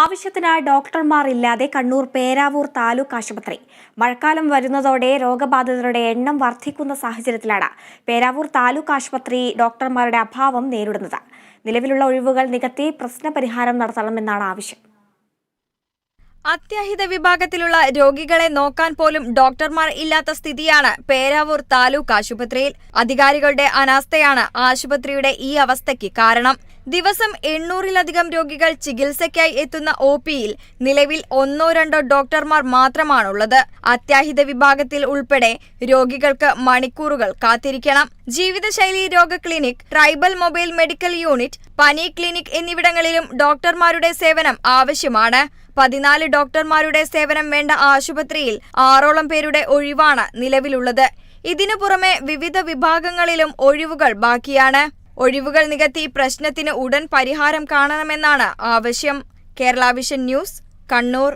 ആവശ്യത്തിന് ഡോക്ടർമാർ ഇല്ലാതെ കണ്ണൂർ പേരാവൂർ താലൂക്ക് ആശുപത്രി. മഴക്കാലം വരുന്നതോടെ രോഗബാധിതരുടെ എണ്ണം വർദ്ധിക്കുന്ന സാഹചര്യത്തിലാണ് പേരാവൂർ താലൂക്ക് ആശുപത്രി ഡോക്ടർമാരുടെ അഭാവം നേരിടുന്നത്. നിലവിലുള്ള ഒഴിവുകൾ നികത്തി പ്രശ്നപരിഹാരം നടത്തണമെന്നാണ് ആവശ്യം. അത്യാഹിത വിഭാഗത്തിലുള്ള രോഗികളെ നോക്കാൻ പോലും ഡോക്ടർമാർ ഇല്ലാത്ത സ്ഥിതിയാണ് പേരാവൂർ താലൂക്ക് ആശുപത്രിയിൽ. അധികാരികളുടെ അനാസ്ഥയാണ് ആശുപത്രിയുടെ ഈ അവസ്ഥയ്ക്ക് കാരണം. ദിവസം എണ്ണൂറിലധികം രോഗികൾ ചികിത്സയ്ക്കായി എത്തുന്ന ഒ പിയിൽ നിലവിൽ ഒന്നോ രണ്ടോ ഡോക്ടർമാർ മാത്രമാണുള്ളത്. അത്യാഹിത വിഭാഗത്തിൽ ഉൾപ്പെടെ രോഗികൾക്ക് മണിക്കൂറുകൾ കാത്തിരിക്കണം. ജീവിതശൈലി രോഗ clinic tribal mobile medical unit പനി ക്ലിനിക് എന്നിവിടങ്ങളിലും ഡോക്ടർമാരുടെ സേവനം ആവശ്യമാണ്. പതിനാല് ഡോക്ടർമാരുടെ സേവനം വേണ്ട ആശുപത്രിയിൽ ആറോളം പേരുടെ ഒഴിവാണ് നിലവിലുള്ളത്. ഇതിനു പുറമെ വിവിധ വിഭാഗങ്ങളിലും ഒഴിവുകൾ ബാക്കിയാണ്. ഒഴിവുകൾ നികത്തി പ്രശ്നത്തിന് ഉടൻ പരിഹാരം കാണണമെന്നാണ് ആവശ്യം. Kerala vision news Kannur.